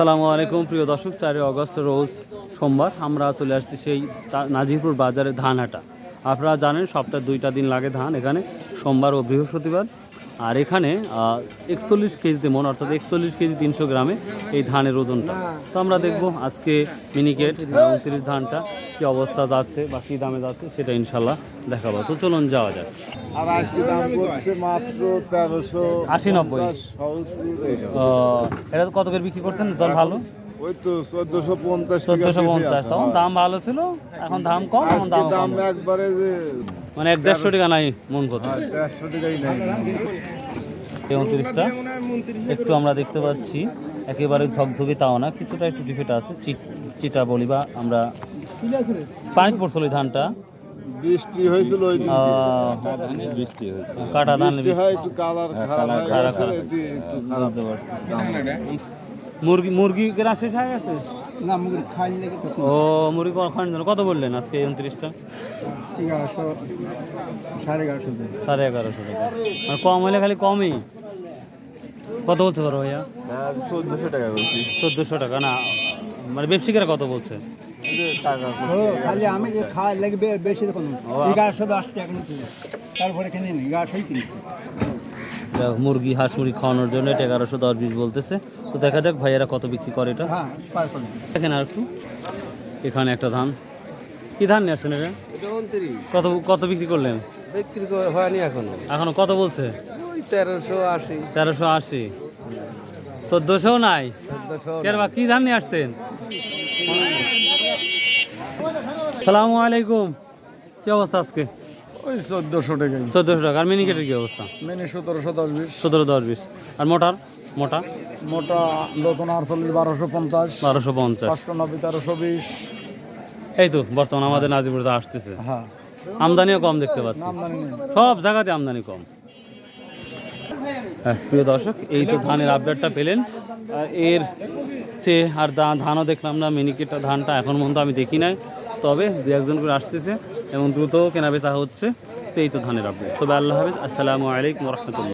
আসসালামু আলাইকুম, প্রিয় দর্শক। চারই অগস্ট, রোজ সোমবার আমরা চলে আসছি সেই নাজিরপুর বাজারে ধান হাটা আপনারা জানেন সপ্তাহে দুইটা দিন লাগে ধান এখানে। সোমবার ও বৃহস্পতিবার আর এখানে একচল্লিশ কেজিতে মন অর্থাৎ একচল্লিশ কেজি তিনশো গ্রামে এই ধানের ওজনটা। তো আমরা দেখব আজকে মিনিকেট উনত্রিশ ধানটা কি অবস্থা যাচ্ছে বা কী দামে যাচ্ছে সেটা ইনশাল্লাহ দেখাবো। তো চলুন যাওয়া যাক। আশি, নব্বই। এটা কত করে বিক্রি করছেন? জল ভালো? ওই তো চোদ্দশো পঞ্চাশ চোদ্দশো পঞ্চাশ তখন দাম ভালো ছিল এখন দাম কম এখন দাম দাম একবারে যে মানে এক দেড়শো টাকা নাই মন করতে। আর দেড়শো টাকাই নাই। উনত্রিশটা একটু আমরা দেখতে পাচ্ছি একেবারে ঝকঝকে তাও না কিছুটা একটু ডিফেট আছে চিটা বলি বা আমরা পানি পড়ছিল ধানটা। বৃষ্টি হয়েছিল ওই দিন। বৃষ্টি হয়েছে। কাটা ধান হয় একটু কালার খারাপ খারাপ, একটু খারাপ মুরগি মুরগি কেনা শেষ হয়ে গেছে? না মুগের খাই লেগে তো ও মুরগি কখন যেন কত বললেন আজকে উনত্রিশটা? এগারোশো সাড়ে এগারোশো দেবে সাড়ে এগারোশো টাকা। আর কম হলে খালি কমই। কত বলতে পারো ভাইয়া? চোদ্দশো টাকা বলছি। চোদ্দোশো টাকা না মানে ব্যবসায়িকরা কত বলছে? খালি আমি যে খাওয়া লাগবে বেশি দেখুন এগারোশো দশ টাকা তারপরে কিনে নিই এগারোশোই কিনছি। মুরগি হাঁস মুরগি খাওয়ানোর জন্য এটা এগারোশো দশ বিশ বলতেছে। তো দেখা যাক ভাইয়েরা কত বিক্রি করে এটা। হ্যাঁ দেখেন আর একটু। এখানে একটা ধান। কি ধান নিয়ে আসছেন এটা? কত কত বিক্রি করলেন? বিক্রি হয়নি এখনও। এখনও কত বলছে? তেরোশো আশি। তেরোশো আশি। চোদ্দোশো নাই? কি ধান নিয়ে আসছেন? সালামু আলাইকুম। কি অবস্থা আজকে? ওই চোদ্দশো টাকাই চোদ্দোশো টাকা। আর মিনিকেটের কি অবস্থা? মেনে সতেরোশো দশ বিশ। সতেরো দশ বিশ। আর মোটার? মোটা? মোটা নতুন আটচল্লিশ বারোশো পঞ্চাশ। বারোশো পঞ্চাশ। অষ্টানব্বই তেরোশো বিশ। এই তো বর্তমান আমাদের নাজিপুরে আসতেছে। হ্যাঁ। আমদানিও কম দেখতে পাচ্ছি। সব জায়গাতে আমদানি কম। হ্যাঁ, প্রিয় দর্শক এই তো ধানের আপডেটটা পেলেন। আর এর চেয়ে আর ধানও দেখলাম না মিনিকেটটা ধানটা এখন পর্যন্ত আমি দেখি নাই। তবে দু একজন করে আসতেছে এবং দ্রুত কেনাবেচা হচ্ছে। তো এই তো ধানের আপডেট সবাই আল্লাহ হাফিজ। আসসালামু আলাইকুম রহমতুল্লাহ।